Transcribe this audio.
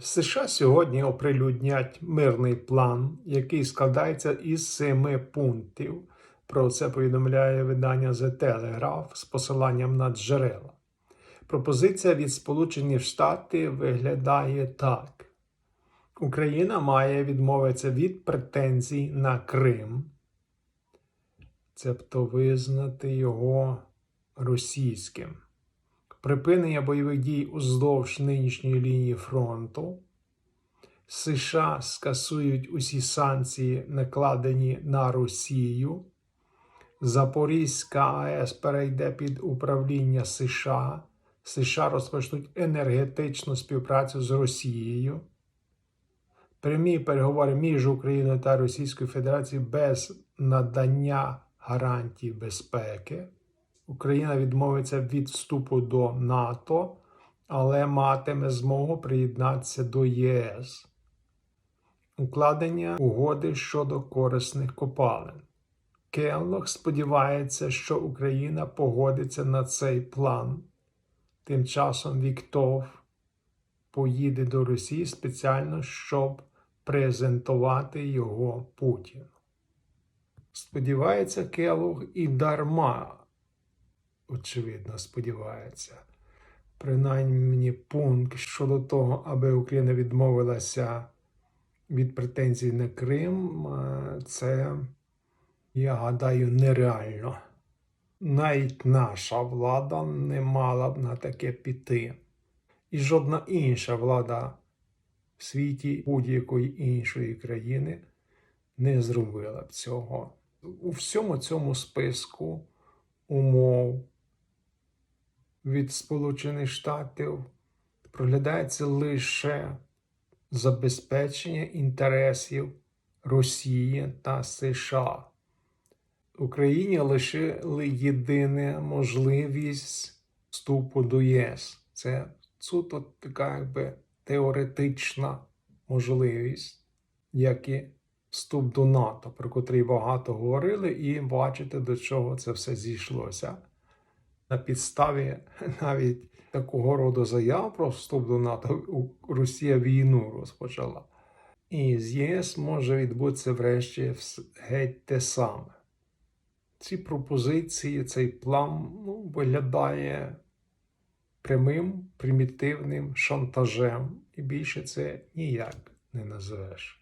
США сьогодні оприлюднять мирний план, який складається із семи пунктів. Про це повідомляє видання The Telegraph з посиланням на джерела. Пропозиція від Сполучених Штатів виглядає так: Україна має відмовитися від претензій на Крим, цебто визнати його російським припинення бойових дій уздовж нинішньої лінії фронту. США скасують усі санкції, накладені на Росію. Запорізька АЕС перейде під управління США. США розпочнуть енергетичну співпрацю з Росією. Прямі переговори між Україною та Російською Федерацією без надання гарантій безпеки. Україна відмовиться від вступу до НАТО, але матиме змогу приєднатися до ЄС. Укладення угоди щодо корисних копалин. Келлог сподівається, що Україна погодиться на цей план. Тим часом Віктов поїде до Росії спеціально, щоб презентувати його Путіну. Сподівається, Келлог і дарма очевидно, сподівається. Принаймні пункт щодо того, аби Україна відмовилася від претензій на Крим, це, я гадаю, нереально. Навіть наша влада не мала б на таке піти. І жодна інша влада в світі будь-якої іншої країни не зробила б цього. У всьому цьому списку умов від Сполучених Штатів проглядається лише забезпечення інтересів Росії та США. Україні лишили єдина можливість вступу до ЄС. Це суто така якби теоретична можливість, як і вступ до НАТО, про котрий багато говорили, і бачите, до чого це все зійшлося на підставі навіть такого роду заяв про вступ до НАТО Росія війну розпочала. І з ЄС може відбутися врешті геть те саме. Ці пропозиції, цей план ну, виглядає прямим, примітивним шантажем, і більше це ніяк не називеш.